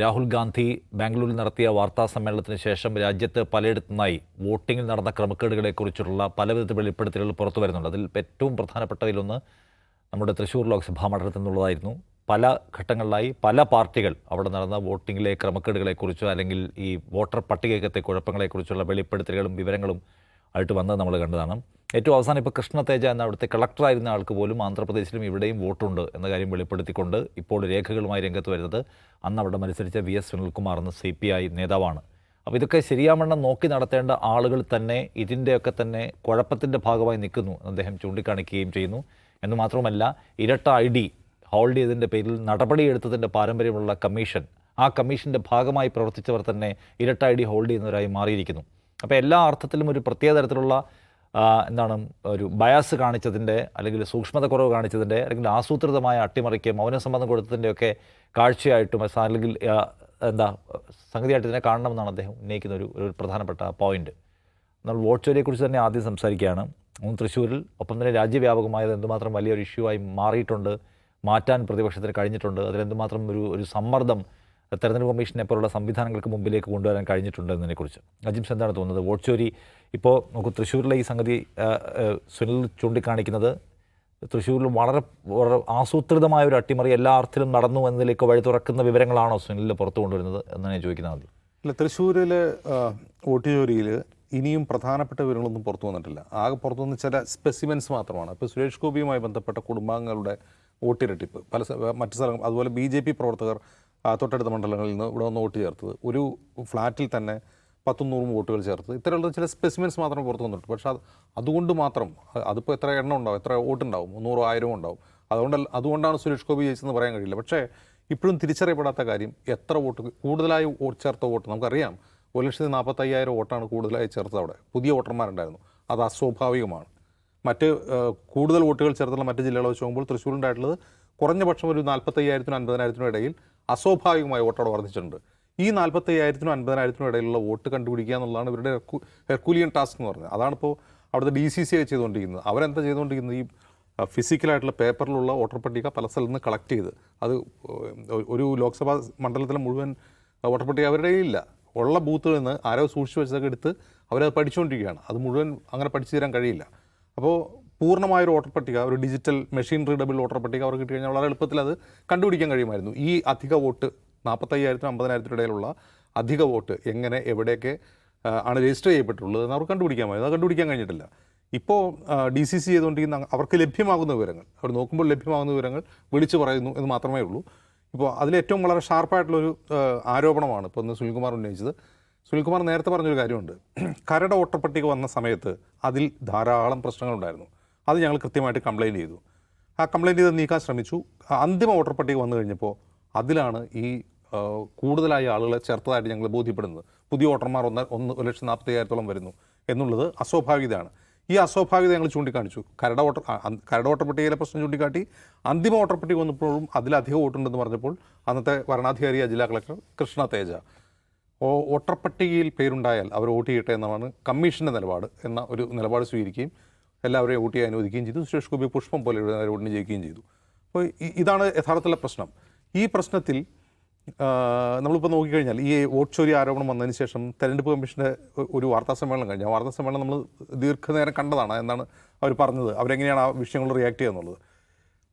രാഹുൽ ഗാന്ധി ബാംഗ്ലൂരിൽ നടത്തിയ വാർത്താ സമ്മേളനത്തിന് ശേഷം രാജ്യത്ത് പലയിടത്തുനിന്നായി വോട്ടിങ്ങിൽ നടന്ന ക്രമക്കേടുകളെക്കുറിച്ചുള്ള പലവിധ വെളിപ്പെടുത്തലുകൾ പുറത്തു വരുന്നുണ്ട്. അതിൽ ഏറ്റവും പ്രധാനപ്പെട്ടതിലൊന്ന് നമ്മുടെ തൃശ്ശൂർ ലോക്സഭാ മണ്ഡലത്തിൽ നിന്നുള്ളതായിരുന്നു. പല ഘട്ടങ്ങളിലായി പല പാർട്ടികൾ അവിടെ നടന്ന വോട്ടിങ്ങിലെ ക്രമക്കേടുകളെക്കുറിച്ചോ അല്ലെങ്കിൽ ഈ വോട്ടർ പട്ടികയ്ക്കത്തെ കുഴപ്പങ്ങളെക്കുറിച്ചുള്ള വെളിപ്പെടുത്തലുകളും വിവരങ്ങളും ആയിട്ട് വന്നത് നമ്മൾ കണ്ടതാണ്. ഏറ്റവും അവസാനം ഇപ്പോൾ കൃഷ്ണ തേജ എന്ന അവിടുത്തെ കളക്ടറായിരുന്ന ആൾക്ക് പോലും ആന്ധ്രാപ്രദേശിലും ഇവിടെയും വോട്ടുണ്ട് എന്ന കാര്യം വെളിപ്പെടുത്തിക്കൊണ്ട് ഇപ്പോൾ രേഖകളുമായി രംഗത്ത് വരുന്നത് അന്ന് അവിടെ മത്സരിച്ച വി എസ് സുനിൽകുമാർ എന്ന സി പി ഐ നേതാവാണ്. അപ്പോൾ ഇതൊക്കെ ശരിയാവണ്ണം നോക്കി നടത്തേണ്ട ആളുകൾ തന്നെ ഇതിന്റെയൊക്കെ തന്നെ കുഴപ്പത്തിന്റെ ഭാഗമായി നിൽക്കുന്നു അദ്ദേഹം ചൂണ്ടിക്കാണിക്കുകയും ചെയ്യുന്നു. എന്ന് മാത്രമല്ല ഇരട്ട ഐ ഡി ഹോൾഡ് ചെയ്തതിന്റെ പേരിൽ നടപടിയെടുത്തതിന്റെ പാരമ്പര്യമുള്ള കമ്മീഷൻ ആ കമ്മീഷന്റെ ഭാഗമായി പ്രവർത്തിച്ചവർ തന്നെ ഇരട്ട ഐ ഡി ഹോൾഡ് ചെയ്യുന്നവരായി മാറിയിരിക്കുന്നു. അപ്പോൾ എല്ലാ അർത്ഥത്തിലും ഒരു പ്രത്യേക തരത്തിലുള്ള എന്താണ് ഒരു ബയാസ് കാണിച്ചതിന്റെ അല്ലെങ്കിൽ സൂക്ഷ്മത കുറവ് കാണിച്ചതിന്റെ അല്ലെങ്കിൽ ആസൂത്രിതമായ അട്ടിമറിക്ക് മൗനസമ്മതം കൊടുത്തതിന്റെയൊക്കെ കാഴ്ചയായിട്ടും അല്ലെങ്കിൽ എന്താ സംഗതിയായിട്ട് ഇതിനെ കാണണമെന്നാണ് അദ്ദേഹം ഉന്നയിക്കുന്ന ഒരു ഒരു പ്രധാനപ്പെട്ട പോയിന്റ്. നമ്മൾ വോട്ട് ചോരിയെക്കുറിച്ച് തന്നെ ആദ്യം സംസാരിക്കുകയാണ്. തൃശ്ശൂരിൽ ഒപ്പം തന്നെ രാജ്യവ്യാപകമായത് എന്തുമാത്രം വലിയൊരു ഇഷ്യൂ ആയി മാറിയിട്ടുണ്ട് മാറ്റാൻ പ്രതിപക്ഷത്തിന് കഴിഞ്ഞിട്ടുണ്ട് അതിലെന്തുമാത്രം ഒരു ഒരു സമ്മർദ്ദം തെരഞ്ഞെടുപ്പ് കമ്മീഷനെ പോലുള്ള സംവിധാനങ്ങൾക്ക് മുമ്പിലേക്ക് കൊണ്ടുവരാൻ കഴിഞ്ഞിട്ടുണ്ട് എന്നതിനെക്കുറിച്ച് അജിംസ് എന്താണ് തോന്നുന്നത്? വോട്ട് ചോരി ഇപ്പോൾ നമുക്ക് തൃശ്ശൂരിലെ ഈ സംഗതി സുനിൽ ചൂണ്ടിക്കാണിക്കുന്നത് തൃശ്ശൂരിൽ വളരെ വളരെ ആസൂത്രിതമായ ഒരു അട്ടിമറി എല്ലാ അർത്ഥത്തിലും നടന്നു എന്നതിലേക്ക് വഴി തുറക്കുന്ന വിവരങ്ങളാണോ സുനിലിൽ പുറത്തു കൊണ്ടുവരുന്നത് എന്നാണ് ഞാൻ ചോദിക്കുന്നത് ആദ്യം. അല്ല തൃശ്ശൂരിൽ വോട്ട് ചോരിയിൽ ഇനിയും പ്രധാനപ്പെട്ട വിവരങ്ങളൊന്നും പുറത്തു വന്നിട്ടില്ല. ആകെ പുറത്തു വന്ന ചില സ്പെസിമെൻസ് മാത്രമാണ്. ഇപ്പോൾ സുരേഷ് ഗോപിയുമായി ബന്ധപ്പെട്ട കുടുംബാംഗങ്ങളുടെ വോട്ടിരട്ടിപ്പ് പല മറ്റു സ്ഥലങ്ങൾ അതുപോലെ ബി ജെ പി പ്രവർത്തകർ തൊട്ടടുത്ത മണ്ഡലങ്ങളിൽ നിന്ന് ഇവിടെ വന്ന് വോട്ട് ചേർത്തത്. ഒരു ഫ്ലാറ്റിൽ തന്നെ പത്തും നൂറും വോട്ടുകൾ ചേർത്ത് ഇത്തരമുള്ള ചില സ്പെസിമെൻസ് മാത്രം പുറത്തു വന്നിട്ടുണ്ട്. പക്ഷേ അത് അതുകൊണ്ട് മാത്രം അതിപ്പോൾ എത്ര എണ്ണം ഉണ്ടാവും എത്ര വോട്ടുണ്ടാവും മുന്നൂറോ ആയിരവും ഉണ്ടാവും? അതുകൊണ്ട് അതുകൊണ്ടാണ് സുരേഷ് ഗോപി ജയിച്ചതെന്ന് പറയാൻ കഴിയില്ല. പക്ഷേ ഇപ്പോഴും തിരിച്ചറിയപ്പെടാത്ത കാര്യം എത്ര വോട്ട് കൂടുതലായി ചേർത്ത വോട്ട്? നമുക്കറിയാം. ഒരു ലക്ഷത്തി നാൽപ്പത്തയ്യായിരം വോട്ടാണ് കൂടുതലായി ചേർത്തത് അവിടെ. പുതിയ വോട്ടർമാരുണ്ടായിരുന്നു. അത് അസ്വാഭാവികമാണ്. മറ്റ് കൂടുതൽ വോട്ടുകൾ ചേർത്തുള്ള മറ്റ് ജില്ലകളെ വെച്ച് നോക്കുമ്പോൾ തൃശ്ശൂരുണ്ടായിട്ടുള്ളത് കുറഞ്ഞ പക്ഷം ഒരു നാൽപ്പത്തയ്യായിരത്തിനും അൻപതിനായിരത്തിനും ഇടയിൽ അസ്വാഭാവികമായ വോട്ടോടെ വർദ്ധിച്ചിട്ടുണ്ട്. ഈ നാൽപ്പത്തയ്യായിരത്തിനും അൻപതിനായിരത്തിനും ഇടയിലുള്ള വോട്ട് കണ്ടുപിടിക്കുക എന്നുള്ളതാണ് ഇവരുടെ ഹെർക്കു- ഹെർക്കുലിയൻ ടാസ്ക് എന്ന് പറയുന്നത്. അതാണിപ്പോൾ അവിടുത്തെ ഡി സി സി ഐ ചെയ്തുകൊണ്ടിരിക്കുന്നത്. അവരെന്താ ചെയ്തുകൊണ്ടിരിക്കുന്നത്? ഈ ഫിസിക്കലായിട്ടുള്ള പേപ്പറിലുള്ള വോട്ടർ പട്ടിക പല സ്ഥലത്ത് നിന്ന് കളക്ട് ചെയ്ത് അത് ഒരു ലോക്സഭാ മണ്ഡലത്തിലെ മുഴുവൻ വോട്ടർ പട്ടിക അവരുടെ ഇല്ല ഉള്ള ബൂത്തുകളിൽ നിന്ന് ആരോ സൂക്ഷിച്ചു വെച്ചതൊക്കെ എടുത്ത് അവരത് പഠിച്ചുകൊണ്ടിരിക്കുകയാണ്. അത് മുഴുവൻ അങ്ങനെ പഠിച്ചു തരാൻ കഴിയില്ല. അപ്പോൾ പൂർണമായൊരു വോട്ടർ പട്ടിക ഒരു ഡിജിറ്റൽ മെഷീൻ റീഡബിൾ വോട്ടർ പട്ടിക അവർക്ക് കിട്ടി കഴിഞ്ഞാൽ വളരെ എളുപ്പത്തിൽ അത് കണ്ടുപിടിക്കാൻ കഴിയുമായിരുന്നു. ഈ അധിക വോട്ട് നാൽപ്പത്തയ്യായിരത്തിനും അമ്പതിനായിരത്തിനും ഇടയിലുള്ള അധിക വോട്ട് എങ്ങനെ എവിടെയൊക്കെ ആണ് രജിസ്റ്റർ ചെയ്യപ്പെട്ടുള്ളത് എന്ന് അവർക്ക് കണ്ടുപിടിക്കാമായിരുന്നു. അത് കണ്ടുപിടിക്കാൻ കഴിഞ്ഞിട്ടില്ല. ഇപ്പോൾ ഡി സി സി ചെയ്തുകൊണ്ടിരിക്കുന്ന അവർക്ക് ലഭ്യമാകുന്ന വിവരങ്ങൾ അവർ നോക്കുമ്പോൾ ലഭ്യമാകുന്ന വിവരങ്ങൾ വിളിച്ചു പറയുന്നു എന്ന് മാത്രമേ ഉള്ളൂ. ഇപ്പോൾ അതിലേറ്റവും വളരെ ഷാർപ്പായിട്ടുള്ളൊരു ആരോപണമാണ് ഇപ്പോൾ ഇന്ന് സുനിൽകുമാർ ഉന്നയിച്ചത്. സുനിൽകുമാർ നേരത്തെ പറഞ്ഞൊരു കാര്യമുണ്ട്. കരട് വോട്ടർ പട്ടിക വന്ന സമയത്ത് അതിൽ ധാരാളം പ്രശ്നങ്ങളുണ്ടായിരുന്നു. അത് ഞങ്ങൾ കൃത്യമായിട്ട് കംപ്ലയിന്റ് ചെയ്തു. ആ കംപ്ലയിന്റ് ചെയ്ത് നീക്കാൻ ശ്രമിച്ചു. അന്തിമ വോട്ടർ പട്ടിക വന്നു കഴിഞ്ഞപ്പോൾ അതിലാണ് ഈ കൂടുതലായി ആളുകളെ ചേർത്തതായിട്ട് ഞങ്ങൾ ബോധ്യപ്പെടുന്നത്. പുതിയ വോട്ടർമാർ ഒന്ന് ഒന്ന് ഒരു ലക്ഷത്തി നാൽപ്പത്തി അയ്യായിരത്തോളം വരുന്നു എന്നുള്ളത് അസ്വാഭാവികതയാണ്. ഈ അസ്വാഭാവികത ഞങ്ങൾ ചൂണ്ടിക്കാണിച്ചു. കരട് വോട്ടർ കരട വോട്ടർ പട്ടികയിലെ പ്രശ്നം ചൂണ്ടിക്കാട്ടി. അന്തിമ വോട്ടർ പട്ടിക വന്നപ്പോഴും അതിലധികം വോട്ടുണ്ടെന്ന് പറഞ്ഞപ്പോൾ അന്നത്തെ വരണാധികാരിയായ ജില്ലാ കളക്ടർ കൃഷ്ണ തേജ വോട്ടർ പട്ടികയിൽ പേരുണ്ടായാൽ അവർ വോട്ട് ചെയ്യട്ടെ എന്നാണ് കമ്മീഷന്റെ നിലപാട് എന്ന ഒരു നിലപാട് സ്വീകരിക്കുകയും എല്ലാവരെയും വോട്ട് ചെയ്യാൻ അനുവദിക്കുകയും ചെയ്തു. സുരേഷ് ഗോപി പുഷ്പം പോലെ എഴുതുന്ന വോട്ടിന് ജയിക്കുകയും ചെയ്തു. അപ്പോൾ ഇതാണ് യഥാർത്ഥത്തിലെ പ്രശ്നം. ഈ പ്രശ്നത്തിൽ നമ്മളിപ്പോൾ നോക്കിക്കഴിഞ്ഞാൽ ഈ വോട്ട് ചോരി ആരോപണം വന്നതിന് ശേഷം തെരഞ്ഞെടുപ്പ് കമ്മീഷന്റെ ഒരു വാർത്താ സമ്മേളനം കഴിഞ്ഞു. ആ വാർത്താ സമ്മേളനം നമ്മൾ ദീർഘനേരം കണ്ടതാണ്. എന്നാണ് അവർ പറഞ്ഞത്. അവരെങ്ങനെയാണ് ആ വിഷയങ്ങൾ റിയാക്ട് ചെയ്യുക എന്നുള്ളത്.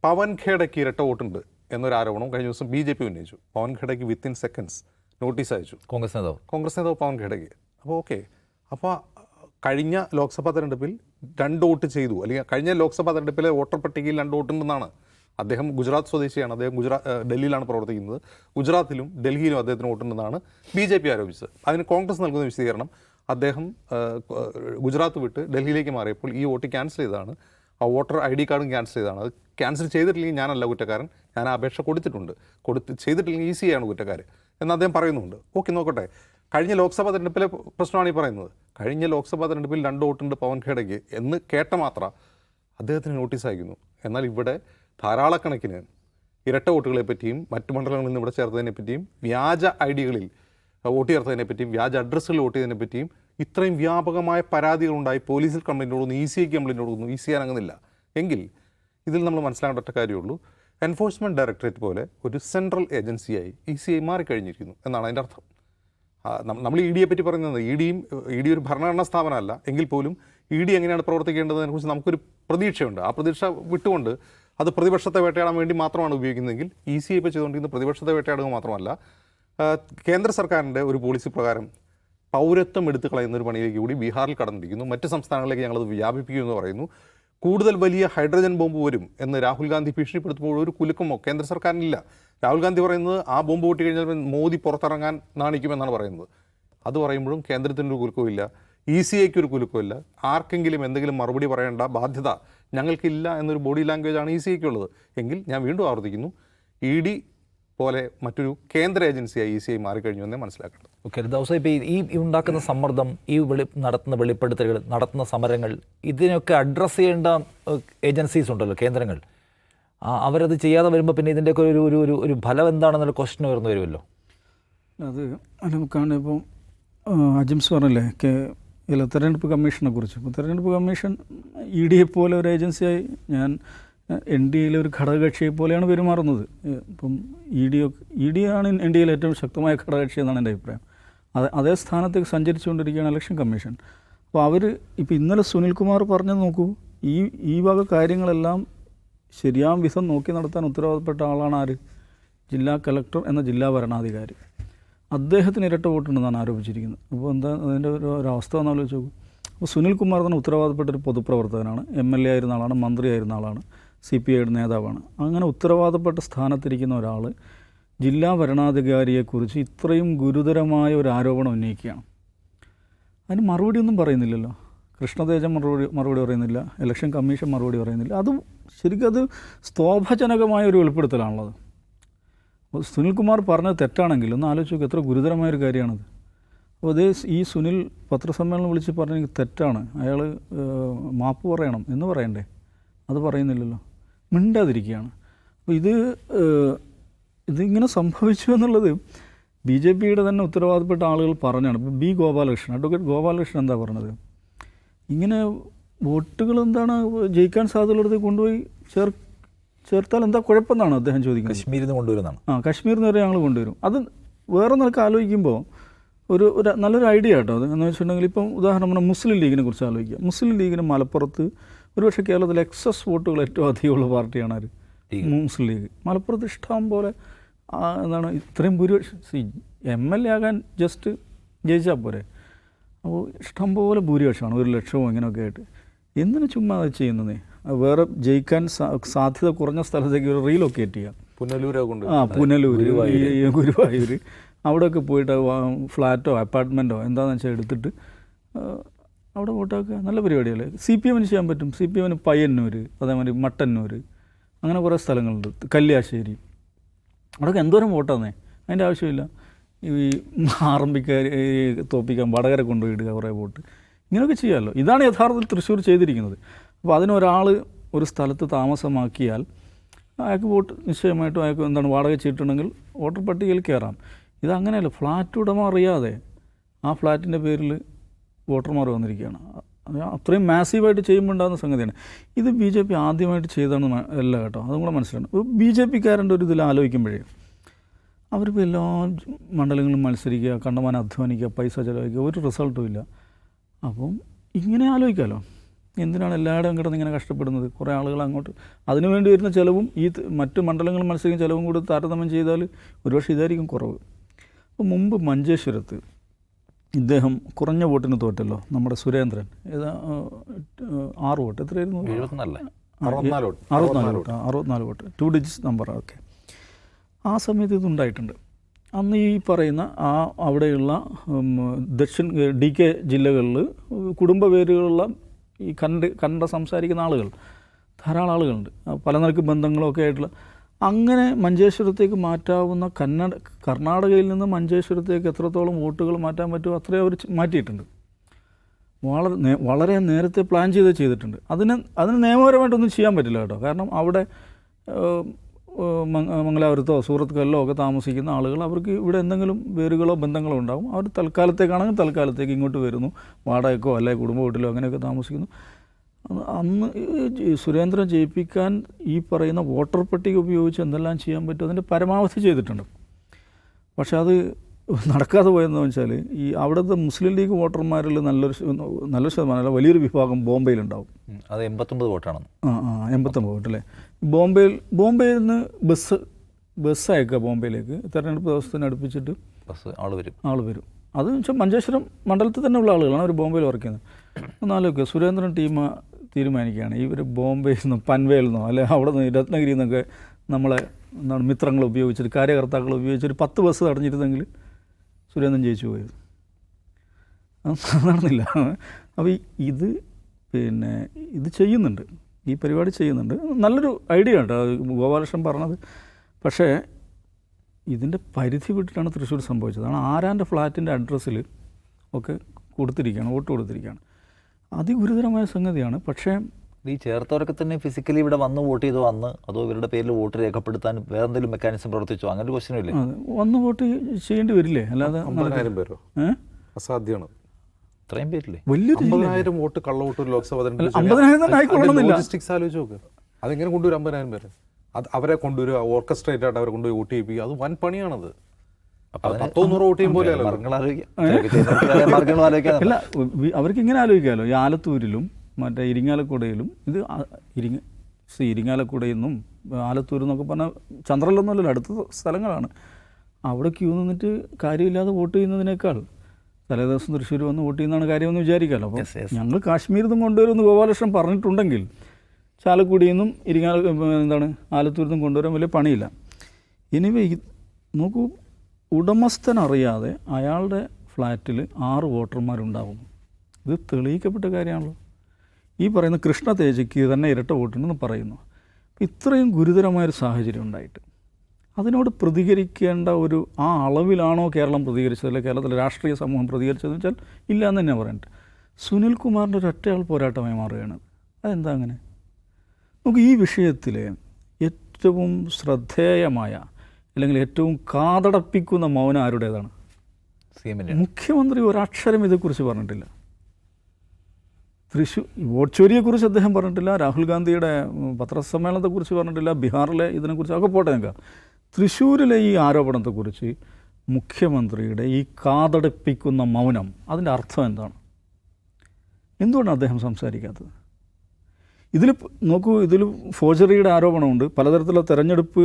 പവൻ ഖേഡയ്ക്ക് ഇരട്ട വോട്ടുണ്ട് എന്നൊരു ആരോപണം കഴിഞ്ഞ ദിവസം ബി ജെ പി ഉന്നയിച്ചു. പവൻ ഖേഡയ്ക്ക് വിത്തിൻ സെക്കൻഡ്സ് നോട്ടീസ് അയച്ചു. കോൺഗ്രസ് നേതാവ്. കോൺഗ്രസ് നേതാവ് പവൻ ഖേഡയ്ക്ക്. അപ്പോൾ ഓക്കെ അപ്പോൾ കഴിഞ്ഞ ലോക്സഭാ തെരഞ്ഞെടുപ്പിൽ രണ്ട് വോട്ട് ചെയ്തു. അല്ലെങ്കിൽ കഴിഞ്ഞ ലോക്സഭാ തെരഞ്ഞെടുപ്പിലെ വോട്ടർ പട്ടികയിൽ രണ്ട് വോട്ടുണ്ടെന്നാണ് അദ്ദേഹം ഗുജറാത്ത് സ്വദേശിയാണ്. അദ്ദേഹം ഗുജറാത്ത് ഡൽഹിയിലാണ് പ്രവർത്തിക്കുന്നത്. ഗുജറാത്തിലും ഡൽഹിയിലും അദ്ദേഹത്തിന് വോട്ടുണ്ടെന്നാണ് ബി ജെ പി ആരോപിച്ചത്. അതിന് കോൺഗ്രസ് നൽകുന്ന വിശദീകരണം അദ്ദേഹം ഗുജറാത്ത് വിട്ട് ഡൽഹിയിലേക്ക് മാറിയപ്പോൾ ഈ വോട്ട് ക്യാൻസൽ ചെയ്തതാണ്. ആ വോട്ടർ ഐ ഡി കാർഡും ക്യാൻസൽ ചെയ്തതാണ്. അത് ക്യാൻസൽ ചെയ്തിട്ടില്ലെങ്കിൽ ഞാനല്ല കുറ്റക്കാരൻ. ഞാൻ അപേക്ഷ കൊടുത്തിട്ടുണ്ട്. കൊടുത്ത് ചെയ്തിട്ടില്ലെങ്കിൽ ഈസിയാണ് കുറ്റക്കാർ എന്ന് അദ്ദേഹം പറയുന്നുണ്ട്. ഓക്കെ നോക്കട്ടെ. കഴിഞ്ഞ ലോക്സഭാ തെരഞ്ഞെടുപ്പിലെ പ്രശ്നമാണ് ഈ പറയുന്നത്. കഴിഞ്ഞ ലോക്സഭാ തെരഞ്ഞെടുപ്പിൽ രണ്ട് വോട്ടുണ്ട് പവൻ ഖേഡയ്ക്ക് എന്ന് കേട്ട മാത്ര അദ്ദേഹത്തിന് നോട്ടീസ് അയക്കുന്നു. എന്നാൽ ഇവിടെ ധാരാളക്കണക്കിന് ഇരട്ട വോട്ടുകളെ പറ്റിയും മറ്റു മണ്ഡലങ്ങളിൽ നിന്ന് ഇവിടെ ചേർത്തതിനെ പറ്റിയും വ്യാജ ഐ ഡികളിൽ വോട്ട് ചേർത്തതിനെ പറ്റിയും വ്യാജ അഡ്രസ്സിൽ വോട്ട് ചെയ്തതിനെ പറ്റിയും ഇത്രയും വ്യാപകമായ പരാതികളുണ്ടായി പോലീസിൽ കംപ്ലൈന്റ് കൊടുക്കുന്നു ഇ സി ഐക്ക് കംപ്ലൈന്റ് കൊടുക്കുന്നു ഇ സി അനങ്ങുന്നില്ല. എങ്കിൽ ഇതിൽ നമ്മൾ മനസ്സിലാക്കേണ്ട ഒറ്റ കാര്യമുള്ളൂ. എൻഫോഴ്സ്മെന്റ് ഡയറക്ടറേറ്റ് പോലെ ഒരു സെൻട്രൽ ഏജൻസിയായി ഇ സി ഐ മാറിക്കഴിഞ്ഞിരിക്കുന്നു എന്നാണ് അതിന്റെ അർത്ഥം. നമ്മൾ ഇ ഡിയെ പറ്റി പറയുന്നത് ഇ ഡിയും ഇ ഡി ഒരു ഭരണഘടനാ സ്ഥാപനമല്ല. എങ്കിൽ പോലും ഇ ഡി എങ്ങനെയാണ് പ്രവർത്തിക്കേണ്ടതിനെക്കുറിച്ച് നമുക്കൊരു പ്രതീക്ഷയുണ്ട്. ആ പ്രതീക്ഷ വിട്ടുകൊണ്ട് അത് പ്രതിപക്ഷത്തെ വേട്ടയാടാൻ വേണ്ടി മാത്രമാണ് ഉപയോഗിക്കുന്നതെങ്കിൽ ഇ സി ഐ ഇപ്പോൾ ചെയ്തുകൊണ്ടിരിക്കുന്നത് പ്രതിപക്ഷത്തെ വേട്ടയാടുക മാത്രമല്ല കേന്ദ്ര സർക്കാരിന്റെ ഒരു പോളിസി പ്രകാരം പൗരത്വം എടുത്തു കളയുന്ന ഒരു പണിയിലേക്ക് കൂടി ബീഹാറിൽ കടന്നിരിക്കുന്നു. മറ്റ് സംസ്ഥാനങ്ങളിലേക്ക് ഞങ്ങളത് വ്യാപിപ്പിക്കുമെന്ന് പറയുന്നു. കൂടുതൽ വലിയ ഹൈഡ്രജൻ ബോംബ് വരും എന്ന് രാഹുൽ ഗാന്ധി ഭീഷണിപ്പെടുത്തുമ്പോൾ ഒരു കുലുക്കമോ കേന്ദ്ര സർക്കാരിനില്ല. രാഹുൽ ഗാന്ധി പറയുന്നത് ആ ബോംബ് പൊട്ടി കഴിഞ്ഞാൽ മോദി പുറത്തിറങ്ങാൻ നാണിക്കുമെന്നാണ് പറയുന്നത്. അത് പറയുമ്പോഴും കേന്ദ്രത്തിന്റെ ഒരു കുലുക്കമില്ല ഇ സി ഐക്ക് ഒരു കുലുക്കമില്ല ആർക്കെങ്കിലും എന്തെങ്കിലും മറുപടി പറയേണ്ട ബാധ്യത ഞങ്ങൾക്കില്ല എന്നൊരു ബോഡി ലാംഗ്വേജ് ആണ് ഇ സി ഐക്ക് ഉള്ളത് എങ്കിൽ ഞാൻ വീണ്ടും ആവർത്തിക്കുന്നു. ഇ ഡി പോലെ മറ്റൊരു കേന്ദ്ര ഏജൻസിയായി ഇ സി ഐ മാറിക്കഴിഞ്ഞു എന്നേ മനസ്സിലാക്കേണ്ടത് ഓക്കെ ദിവസം ഇപ്പോൾ ഈ ഉണ്ടാക്കുന്ന സമ്മർദ്ദം ഈ വെളി നടത്തുന്ന വെളിപ്പെടുത്തലുകൾ നടത്തുന്ന സമരങ്ങൾ ഇതിനൊക്കെ അഡ്രസ്സ് ചെയ്യേണ്ട ഏജൻസീസ് ഉണ്ടല്ലോ കേന്ദ്രങ്ങൾ. അവരത് ചെയ്യാതെ വരുമ്പോൾ പിന്നെ ഇതിന്റെയൊക്കെ ഒരു ഒരു ഒരു ഒരു ഫലം എന്താണെന്നുള്ള ക്വസ്റ്റൻ ഉയർന്നു വരുമല്ലോ. അത് നമുക്കാണ് ഇപ്പം അജിംസ് പറഞ്ഞല്ലേ കെ ഇല്ല തെരഞ്ഞെടുപ്പ് കമ്മീഷനെ കുറിച്ച്. ഇപ്പോൾ തെരഞ്ഞെടുപ്പ് കമ്മീഷൻ ഇ ഡി എ പോലെ ഒരു ഏജൻസിയായി ഞാൻ എൻ ഡി എയിലെ ഒരു ഘടകകക്ഷിയെ പോലെയാണ് പെരുമാറുന്നത്. ഇപ്പം ഇ ഡി ഇ ഡി ആണ് എൻ ഡി എയിലെ ഏറ്റവും ശക്തമായ ഘടകകക്ഷി എന്നാണ് എന്റെ അഭിപ്രായം. അത് അതേ സ്ഥാനത്തേക്ക് സഞ്ചരിച്ചുകൊണ്ടിരിക്കുകയാണ് ഇലക്ഷൻ കമ്മീഷൻ. അപ്പോൾ അവർ ഇപ്പോൾ ഇന്നലെ സുനിൽകുമാർ പറഞ്ഞത് നോക്കൂ ഈ ഈ വക കാര്യങ്ങളെല്ലാം ശരിയാം വിധം നോക്കി നടത്താൻ ഉത്തരവാദപ്പെട്ട ആളാണ് ആര്? ജില്ലാ കലക്ടർ എന്ന ജില്ലാ ഭരണാധികാരി. അദ്ദേഹത്തിന് ഇരട്ട വോട്ടുണ്ടെന്നാണ് ആരോപിച്ചിരിക്കുന്നത്. അപ്പോൾ എന്താ അതിന്റെ ഒരു ഒരവസ്ഥ എന്ന് ആലോചിച്ച് നോക്കൂ. അപ്പോൾ സുനിൽ കുമാർ തന്നെ ഉത്തരവാദപ്പെട്ട ഒരു പൊതുപ്രവർത്തകനാണ്. എം എൽ എ ആയിരുന്ന ആളാണ് മന്ത്രിയായിരുന്ന ആളാണ് സി പി ഐയുടെ നേതാവാണ്. അങ്ങനെ ഉത്തരവാദപ്പെട്ട സ്ഥാനത്തിരിക്കുന്ന ഒരാൾ ജില്ലാ ഭരണാധികാരിയെക്കുറിച്ച് ഇത്രയും ഗുരുതരമായ ഒരു ആരോപണം ഉന്നയിക്കുകയാണ്. അതിന് മറുപടി ഒന്നും പറയുന്നില്ലല്ലോ. കൃഷ്ണതേജൻ മറുപടി മറുപടി പറയുന്നില്ല. ഇലക്ഷൻ കമ്മീഷൻ മറുപടി പറയുന്നില്ല. അത് ശരിക്കും അത് സ്തോഭജനകമായ ഒരു വെളിപ്പെടുത്തലാണുള്ളത്. സുനിൽകുമാർ പറഞ്ഞത് തെറ്റാണെങ്കിൽ ഒന്ന് ആലോചിച്ച് നോക്കുക എത്ര ഗുരുതരമായൊരു കാര്യമാണത്. അപ്പോൾ അതേ ഈ സുനിൽ പത്രസമ്മേളനം വിളിച്ച് പറഞ്ഞെങ്കിൽ തെറ്റാണ്. അയാൾ മാപ്പ് പറയണം എന്ന് പറയണ്ടേ? അത് പറയുന്നില്ലല്ലോ. മിണ്ടാതിരിക്കുകയാണ്. അപ്പോൾ ഇത് ഇതിങ്ങനെ സംഭവിച്ചു എന്നുള്ളത് ബി ജെ പിയുടെ തന്നെ ഉത്തരവാദപ്പെട്ട ആളുകൾ പറഞ്ഞാണ്. ഇപ്പോൾ ബി ഗോപാലകൃഷ്ണൻ അഡ്വക്കേറ്റ് ഗോപാലകൃഷ്ണൻ എന്താ പറഞ്ഞത്? ഇങ്ങനെ വോട്ടുകൾ എന്താണ് ജയിക്കാൻ സാധ്യതയുള്ളത് കൊണ്ടുപോയി ചേർ ചേർത്താൽ എന്താ കുഴപ്പമെന്നാണ് അദ്ദേഹം ചോദിക്കുന്നത്? കശ്മീരിൽ നിന്ന് കൊണ്ടുവരുന്നതാണ്. ആ കശ്മീരിൽ നിന്ന് വരെ ഞങ്ങൾ കൊണ്ടുവരും. അത് വേറെ നിലയ്ക്ക് ആലോചിക്കുമ്പോൾ ഒരു ഒരു നല്ലൊരു ഐഡിയ കേട്ടോ. അത് എന്ന് വെച്ചിട്ടുണ്ടെങ്കിൽ ഇപ്പം ഉദാഹരണം പറഞ്ഞാൽ മുസ്ലിം ലീഗിനെ കുറിച്ച് ആലോചിക്കുക. മുസ്ലിം ലീഗിന് മലപ്പുറത്ത് ഒരുപക്ഷെ കേരളത്തിൽ എക്സസ് വോട്ടുകൾ ഏറ്റവും അധികമുള്ള പാർട്ടിയാണ് അവർ മുസ്ലിം ലീഗ്. മലപ്പുറത്ത് ഇഷ്ടം പോലെ എന്താണ് ഇത്രയും ഭൂരിപക്ഷം. സി എം എൽ എ ആകാൻ ജസ്റ്റ് ജയിച്ചാൽ പോരെ. അപ്പോൾ ഇഷ്ടംപോലെ ഭൂരിപക്ഷമാണ് ഒരു ലക്ഷവും ഇങ്ങനെയൊക്കെ ആയിട്ട്. എന്തിനു ചുമ്മാ അത് ചെയ്യുന്നതേ വേറെ ജയിക്കാൻ സാ- സാധ്യത കുറഞ്ഞ സ്ഥലത്തേക്ക് ഒരു റീലൊക്കേറ്റ് ചെയ്യുക പുനലൂരെ കൊണ്ട് ആ പുനലൂർ ഗുരുവായൂർ അവിടെയൊക്കെ പോയിട്ട് ഫ്ലാറ്റോ അപ്പാർട്ട്മെന്റോ എന്താണെന്ന് വെച്ചാൽ എടുത്തിട്ട് അവിടെ വോട്ടാക്കുക. നല്ല പരിപാടിയല്ലേ? സി പി എമ്മിന് ചെയ്യാൻ പറ്റും. സി പി എമ്മിന് പയ്യന്നൂർ അതേമാതിരി മട്ടന്നൂർ അങ്ങനെ കുറേ സ്ഥലങ്ങളുണ്ട്. കല്യാശ്ശേരി അവിടെയൊക്കെ എന്തോരം വോട്ടാന്നേ? അതിന്റെ ആവശ്യമില്ല. ഈ ആറമ്പിക്കാർ തോപ്പിക്കാൻ വടകര കൊണ്ടുപോയിടുക കുറേ വോട്ട്. ഇങ്ങനെയൊക്കെ ചെയ്യാമല്ലോ. ഇതാണ് യഥാർത്ഥത്തിൽ തൃശ്ശൂർ ചെയ്തിരിക്കുന്നത്. അപ്പോൾ അതിനൊരാൾ ഒരു സ്ഥലത്ത് താമസമാക്കിയാൽ അയാൾക്ക് വോട്ട് നിശ്ചയമായിട്ടും അയാൾക്ക് എന്താണ് വാടക ചീട്ടുണ്ടെങ്കിൽ വോട്ടർ പട്ടികയിൽ കയറാം. ഇതങ്ങനെയല്ല ഫ്ലാറ്റ് ഉടമ അറിയാതെ ആ ഫ്ലാറ്റിന്റെ പേരിൽ വോട്ടർമാർ വന്നിരിക്കുകയാണ്. അത്രയും മാസീവായിട്ട് ചെയ്യുമ്പോൾ ഉണ്ടാകുന്ന സംഗതിയാണ്. ഇത് ബി ജെ പി ആദ്യമായിട്ട് ചെയ്തതാണ് എല്ലാം അല്ല കേട്ടോ അതും കൂടെ മനസ്സിലാണ് ബി ജെ പിക്കാരന്റെ ഒരു ഇതിൽ ആലോചിക്കുമ്പോഴേ അവരിപ്പോൾ എല്ലാ മണ്ഡലങ്ങളും മത്സരിക്കുക കണ്ടമാനം അധ്വാനിക്കുക പൈസ ചിലവഴിക്കുക ഒരു റിസൾട്ടും ഇല്ല. അപ്പം ഇങ്ങനെ ആലോചിക്കാമല്ലോ എന്തിനാണ് എല്ലായിടവും കിടന്ന് ഇങ്ങനെ കഷ്ടപ്പെടുന്നത്? കുറേ ആളുകൾ അങ്ങോട്ട് അതിനു വേണ്ടി വരുന്ന ചിലവും ഈ മറ്റ് മണ്ഡലങ്ങളിൽ മത്സരിക്കുന്ന ചിലവും കൂടി താരതമ്യം ചെയ്താൽ ഒരുപക്ഷെ ഇതായിരിക്കും കുറവ്. അപ്പോൾ മുമ്പ് മഞ്ചേശ്വരത്ത് ഇദ്ദേഹം കുറഞ്ഞ വോട്ടിന് തോറ്റല്ലോ നമ്മുടെ സുരേന്ദ്രൻ. ഏതാ ആറ് വോട്ട് എത്രയായിരുന്നു? അറുപത്തിനാല് വോട്ട്. അറുപത്തിനാല് vote two digit number okay ആ സമയത്ത് ഇതുണ്ടായിട്ടുണ്ട്. അന്ന് ഈ പറയുന്ന ആ അവിടെയുള്ള ദക്ഷിണ ഡി കെ ജില്ലകളിൽ കുടുംബ പേരുകളുള്ള ഈ കണ്ട് കണ്ട സംസാരിക്കുന്ന ആളുകൾ ധാരാളം ആളുകളുണ്ട്. പല നിലയ്ക്ക് ബന്ധങ്ങളൊക്കെ ആയിട്ടുള്ള അങ്ങനെ മഞ്ചേശ്വരത്തേക്ക് മാറ്റാവുന്ന കന്നഡ കർണാടകയിൽ നിന്ന് മഞ്ചേശ്വരത്തേക്ക് എത്രത്തോളം വോട്ടുകൾ മാറ്റാൻ പറ്റുമോ അത്രയും അവർ മാറ്റിയിട്ടുണ്ട്. വളരെ വളരെ നേരത്തെ പ്ലാൻ ചെയ്ത് ചെയ്തിട്ടുണ്ട്. അതിന് അതിന് നിയമപരമായിട്ടൊന്നും ചെയ്യാൻ പറ്റില്ല കേട്ടോ. കാരണം അവിടെ മംഗലാപുരത്തോ സൂറത്ത് കല്ലോ ഒക്കെ താമസിക്കുന്ന ആളുകൾ അവർക്ക് ഇവിടെ എന്തെങ്കിലും വേരുകളോ ബന്ധങ്ങളോ ഉണ്ടാകും അവർ തൽക്കാലത്തേക്കാണെങ്കിൽ തൽക്കാലത്തേക്ക് ഇങ്ങോട്ട് വരുന്നു. വാടകയ്ക്കോ അല്ലെങ്കിൽ കുടുംബ വീട്ടിലോ അങ്ങനെയൊക്കെ താമസിക്കുന്നു. അന്ന് സുരേന്ദ്രൻ ജയിപ്പിക്കാൻ ഈ പറയുന്ന വോട്ടർ പട്ടിക ഉപയോഗിച്ച് എന്തെല്ലാം ചെയ്യാൻ പറ്റും അതിന്റെ പരമാവധി ചെയ്തിട്ടുണ്ട്. പക്ഷെ അത് നടക്കാതെ പോയെന്ന് വെച്ചാൽ ഈ അവിടുത്തെ മുസ്ലിം ലീഗ് വോട്ടർമാരിൽ നല്ലൊരു നല്ല ശതമാനം അല്ല വലിയൊരു വിഭാഗം ബോംബെയിലുണ്ടാവും അത് എൺപത്തൊമ്പത് വോട്ടാണെന്ന്. ആ ആ എൺപത്തൊമ്പത് വോട്ടല്ലേ? ബോംബെയിൽ ബോംബെയിൽ നിന്ന് ബസ് ബസ് അയക്കുക ബോംബെയിലേക്ക്. തെരഞ്ഞെടുപ്പ് ദിവസത്തിന് അടുപ്പിച്ചിട്ട് ബസ് ആൾ വരും. ആൾ വരും. അത് വെച്ചാൽ മഞ്ചേശ്വരം മണ്ഡലത്തിൽ തന്നെ ഉള്ള ആളുകളാണ് അവർ ബോംബെയിൽ വർക്ക് ചെയ്യുന്നത്. എന്നാലൊക്കെ സുരേന്ദ്രൻ ടീം തീരുമാനിക്കുകയാണ്. ഇവർ ബോംബെയിൽ നിന്നും പൻവേയിൽ നിന്നോ അല്ലെ അവിടെ നിന്ന് രത്നഗിരിയിൽ നിന്നൊക്കെ നമ്മളെ എന്താണ് മിത്രങ്ങൾ ഉപയോഗിച്ചിട്ട് കാര്യകർത്താക്കൾ ഉപയോഗിച്ചൊരു പത്ത് ബസ് തടഞ്ഞിരുന്നെങ്കിൽ സുരേന്ദ്രൻ ജയിച്ചു പോയത്. നടന്നില്ല. അപ്പോൾ ഇത് പിന്നെ ഇത് ചെയ്യുന്നുണ്ട്. ഈ പരിപാടി ചെയ്യുന്നുണ്ട്. നല്ലൊരു ഐഡിയ അത് ഗോപാലകൃഷ്ണൻ പറഞ്ഞത്. പക്ഷേ ഇതിന്റെ പരിധി വിട്ടിട്ടാണ് തൃശ്ശൂർ സംഭവിച്ചത്. ആണ് ആരാന്റെ ഫ്ലാറ്റിന്റെ അഡ്രസ്സിൽ ഒക്കെ കൊടുത്തിരിക്കുകയാണ് വോട്ട് കൊടുത്തിരിക്കുകയാണ്. അതിഗുരുതരമായ സംഗതിയാണ്. പക്ഷേ ഈ ചേർത്തവരൊക്കെ തന്നെ ഫിസിക്കലി ഇവിടെ വന്ന് വോട്ട് ചെയ്തോ വന്ന് അതോ ഇവരുടെ പേരിൽ വോട്ട് രേഖപ്പെടുത്താൻ വേറെ എന്തെങ്കിലും മെക്കാനിസം പ്രവർത്തിച്ചോ? അങ്ങനെ ഒരു ക്വസ്റ്റ്യൻ ഇല്ലേ? വന്ന് വോട്ട് ചെയ്യേണ്ടി വരില്ലേ? അല്ലാതെ പേരോ? അസാധ്യമാണ്. ഇത്രയും പേരില്ലേ? വലിയൊരു അമ്പതിനായിരം വോട്ട് കള്ളവോട്ട് ലോക്സഭ അല്ല, അമ്പതിനായിരം തന്നെ ആയിക്കൊള്ളണമെന്നില്ല. ലോജിസ്റ്റിക്സ് ആലോചിച്ച് നോക്ക്. അതെങ്ങനെ കൊണ്ടുവരും അമ്പതിനായിരം പേര്? അത് അവരെ കൊണ്ടുവരിക ഓർക്കസ്ട്രേറ്റ് ആയിട്ട് അവരെ കൊണ്ടുപോയി വോട്ട് ചെയ്യിപ്പിക്കുക. അത് വൻ പണിയാണത്. അല്ല അവർക്ക് ഇങ്ങനെ ആലോചിക്കാമല്ലോ ഈ ആലത്തൂരിലും മറ്റേ ഇരിങ്ങാലക്കുടയിലും ഇത് ഇരിങ്ങ സി ഇരിങ്ങാലക്കുടയിൽ നിന്നും ആലത്തൂരിൽ നിന്നൊക്കെ പറഞ്ഞാൽ ചന്ദ്രനിലൊന്നുമല്ലല്ലോ അടുത്ത സ്ഥലങ്ങളാണ്. അവിടെ ക്യൂ നിന്നിട്ട് കാര്യമില്ലാതെ വോട്ട് ചെയ്യുന്നതിനേക്കാൾ തലേ ദിവസം തൃശ്ശൂർ വന്ന് വോട്ട് ചെയ്യുന്നതാണ് കാര്യമെന്ന് വിചാരിക്കാമല്ലോ അപ്പോൾ. ഞങ്ങൾ കാശ്മീരിൽ നിന്നും കൊണ്ടുവരുമെന്ന് ഗോപാലകൃഷ്ണൻ പറഞ്ഞിട്ടുണ്ടെങ്കിൽ ചാലക്കുടിയിൽ നിന്നും ഇരിങ്ങാല എന്താണ് ആലത്തൂരിൽ നിന്നും കൊണ്ടുവരാൻ വലിയ പണിയില്ല. ഇനി നോക്കൂ ഉടമസ്ഥൻ അറിയാതെ അയാളുടെ ഫ്ലാറ്റിൽ ആറ് വോട്ടർമാരുണ്ടാവും ഇത് തെളിയിക്കപ്പെട്ട കാര്യമാണല്ലോ. ഈ പറയുന്ന കൃഷ്ണ തേജയ്ക്ക് തന്നെ ഇരട്ട വോട്ടുണ്ടെന്ന് പറയുന്നു. ഇത്രയും ഗുരുതരമായൊരു സാഹചര്യം ഉണ്ടായിട്ട്. അതിനോട് പ്രതികരിക്കേണ്ട ഒരു ആ അളവിലാണോ കേരളം പ്രതികരിച്ചത്? അല്ലെങ്കിൽ കേരളത്തിലെ രാഷ്ട്രീയ സമൂഹം പ്രതികരിച്ചതെന്ന് വെച്ചാൽ ഇല്ല എന്ന് തന്നെ പറയുന്നത് സുനിൽ കുമാറിന്റെ ഒറ്റയാൾ പോരാട്ടമായി മാറുകയാണ്. അതെന്താ അങ്ങനെ? നമുക്ക് ഈ വിഷയത്തിൽ ഏറ്റവും ശ്രദ്ധേയമായ അല്ലെങ്കിൽ ഏറ്റവും കാതടപ്പിക്കുന്ന മൗനം ആരുടേതാണ്? മുഖ്യമന്ത്രി ഒരക്ഷരം ഇതേക്കുറിച്ച് പറഞ്ഞിട്ടില്ല. തൃശ്ശൂർ വോട്ട് ചോരിയെക്കുറിച്ച് അദ്ദേഹം പറഞ്ഞിട്ടില്ല രാഹുൽ ഗാന്ധിയുടെ പത്രസമ്മേളനത്തെക്കുറിച്ച് പറഞ്ഞിട്ടില്ല ബീഹാറിലെ ഇതിനെക്കുറിച്ച് ഒക്കെ പോട്ടെ നിൽക്കുക തൃശ്ശൂരിലെ ഈ ആരോപണത്തെക്കുറിച്ച് മുഖ്യമന്ത്രിയുടെ ഈ കാതടപ്പിക്കുന്ന മൗനം അതിന്റെ അർത്ഥം എന്താണ്? എന്തുകൊണ്ടാണ് അദ്ദേഹം സംസാരിക്കാത്തത്? ഇതിൽ നോക്കൂ ഇതിൽ ഫോർജറിയുടെ ആരോപണമുണ്ട്. പലതരത്തിലുള്ള തെരഞ്ഞെടുപ്പ്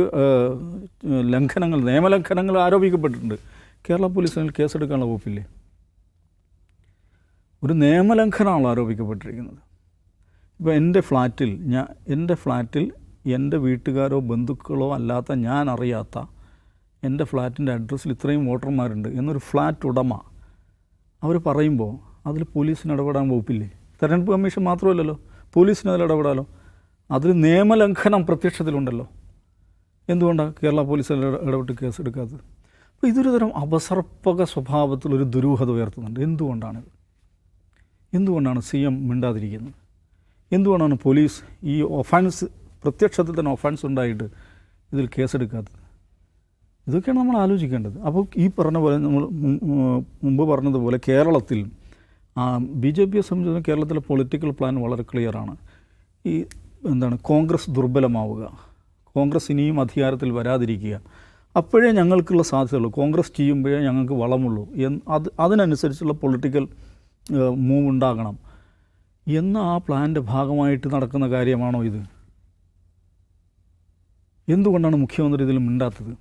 ലംഘനങ്ങൾ നിയമലംഘനങ്ങൾ ആരോപിക്കപ്പെട്ടിട്ടുണ്ട്. കേരള പോലീസിൽ കേസെടുക്കാനുള്ള വകുപ്പില്ലേ? ഒരു നിയമലംഘനമാണ് ആരോപിക്കപ്പെട്ടിരിക്കുന്നത്. ഇപ്പോൾ എന്റെ ഫ്ലാറ്റിൽ ഞാൻ എന്റെ ഫ്ലാറ്റിൽ എന്റെ വീട്ടുകാരോ ബന്ധുക്കളോ അല്ലാത്ത ഞാൻ അറിയാത്ത എന്റെ ഫ്ലാറ്റിന്റെ അഡ്രസ്സിൽ ഇത്രയും വോട്ടർമാരുണ്ട് എന്നൊരു ഫ്ലാറ്റ് ഉടമ അവർ പറയുമ്പോൾ അതിൽ പോലീസിന് ഇടപെടാൻ വകുപ്പില്ലേ? തെരഞ്ഞെടുപ്പ് കമ്മീഷൻ മാത്രമല്ലല്ലോ. പോലീസിന് അതിൽ ഇടപെടാലോ? അതിൽ നിയമലംഘനം പ്രത്യക്ഷത്തിലുണ്ടല്ലോ. എന്തുകൊണ്ടാണ് കേരള പോലീസ് ഇടപെട്ട് കേസ് എടുക്കാത്തത്? അപ്പോൾ ഇതൊരു തരം അപസർപ്പക സ്വഭാവത്തിലൊരു ദുരൂഹത ഉയർത്തുന്നുണ്ട്. എന്തുകൊണ്ടാണിത് എന്തുകൊണ്ടാണ് സി എം മിണ്ടാതിരിക്കുന്നത്? എന്തുകൊണ്ടാണ് പോലീസ് ഈ ഒഫൻസ് പ്രത്യക്ഷത്തിൽ തന്നെ ഒഫൻസ് ഉണ്ടായിട്ട് ഇതിൽ കേസെടുക്കാത്തത്? ഇതൊക്കെയാണ് നമ്മൾ ആലോചിക്കേണ്ടത്. അപ്പോൾ ഈ പറഞ്ഞ പോലെ നമ്മൾ മുമ്പ് പറഞ്ഞതുപോലെ കേരളത്തിൽ ബി ജെ പിയെ സംബന്ധിച്ചിടത്തോളം കേരളത്തിലെ പൊളിറ്റിക്കൽ പ്ലാൻ വളരെ ക്ലിയറാണ് ഈ എന്താണ് കോൺഗ്രസ് ദുർബലമാവുക. കോൺഗ്രസ് ഇനിയും അധികാരത്തിൽ വരാതിരിക്കുക. അപ്പോഴേ ഞങ്ങൾക്കുള്ള സാധ്യതയുള്ളൂ. കോൺഗ്രസ് ചെയ്യുമ്പോഴേ ഞങ്ങൾക്ക് വളമുള്ളൂ. എന്ന് അത് അതിനനുസരിച്ചുള്ള പൊളിറ്റിക്കൽ മൂവ് ഉണ്ടാകണം. എന്ന ആ പ്ലാന്റെ ഭാഗമായിട്ട് നടക്കുന്ന കാര്യമാണോ ഇത്? എന്തുകൊണ്ടാണ് മുഖ്യമന്ത്രി ഇതിൽ മിണ്ടാത്തത്?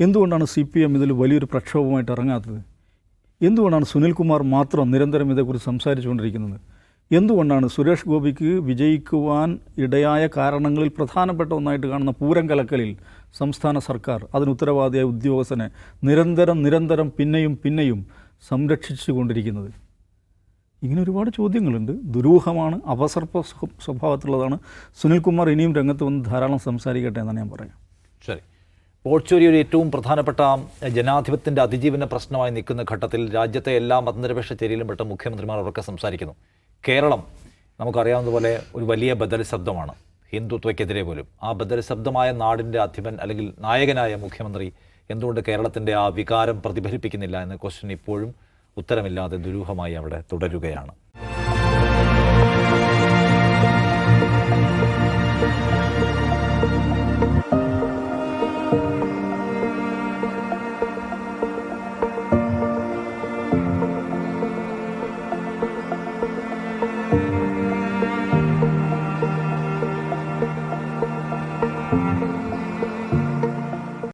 എന്തുകൊണ്ടാണ് സി പി എം ഇതിൽ വലിയൊരു പ്രക്ഷോഭമായിട്ട് ഇറങ്ങാത്തത്? എന്തുകൊണ്ടാണ് സുനിൽകുമാർ മാത്രം നിരന്തരം ഇതേക്കുറിച്ച് സംസാരിച്ചുകൊണ്ടിരിക്കുന്നത്? എന്തുകൊണ്ടാണ് സുരേഷ് ഗോപിക്ക് വിജയിക്കുവാൻ ഇടയായ കാരണങ്ങളിൽ പ്രധാനപ്പെട്ട ഒന്നായിട്ട് കാണുന്ന പൂരം കലക്കലിൽ സംസ്ഥാന സർക്കാർ അതിന് ഉത്തരവാദിയായ ഉദ്യോഗസ്ഥനെ നിരന്തരം നിരന്തരം പിന്നെയും പിന്നെയും സംരക്ഷിച്ചു കൊണ്ടിരിക്കുന്നത് ഇങ്ങനെ ഒരുപാട് ചോദ്യങ്ങളുണ്ട്. ദുരൂഹമാണ് അപസർപ്പ സ്വ- സ്വഭാവത്തിലുള്ളതാണ്. സുനിൽകുമാർ ഇനിയും രംഗത്ത് വന്ന് ധാരാളം സംസാരിക്കട്ടെ എന്നാണ് ഞാൻ പറയാം ശരി. വോട്ട് ഒരു ഏറ്റവും പ്രധാനപ്പെട്ട ജനാധിപത്യത്തിന്റെ അതിജീവന പ്രശ്നമായി നിൽക്കുന്ന ഘട്ടത്തിൽ രാജ്യത്തെ എല്ലാ മതനിരപേക്ഷ ചേരിയിലും പെട്ട മുഖ്യമന്ത്രിമാർ അവർക്ക് സംസാരിക്കുന്നു. കേരളം നമുക്കറിയാവുന്നതുപോലെ ഒരു വലിയ ബദൽ ശബ്ദമാണ് ഹിന്ദുത്വയ്ക്കെതിരെ പോലും. ആ ബദൽ ശബ്ദമായ നാടിന്റെ അധിപൻ അല്ലെങ്കിൽ നായകനായ മുഖ്യമന്ത്രി എന്തുകൊണ്ട് കേരളത്തിന്റെ ആ വികാരം പ്രതിഫലിപ്പിക്കുന്നില്ല എന്ന ക്വസ്റ്റ്യൻ ഇപ്പോഴും ഉത്തരമില്ലാതെ ദുരൂഹമായി അവിടെ തുടരുകയാണ്.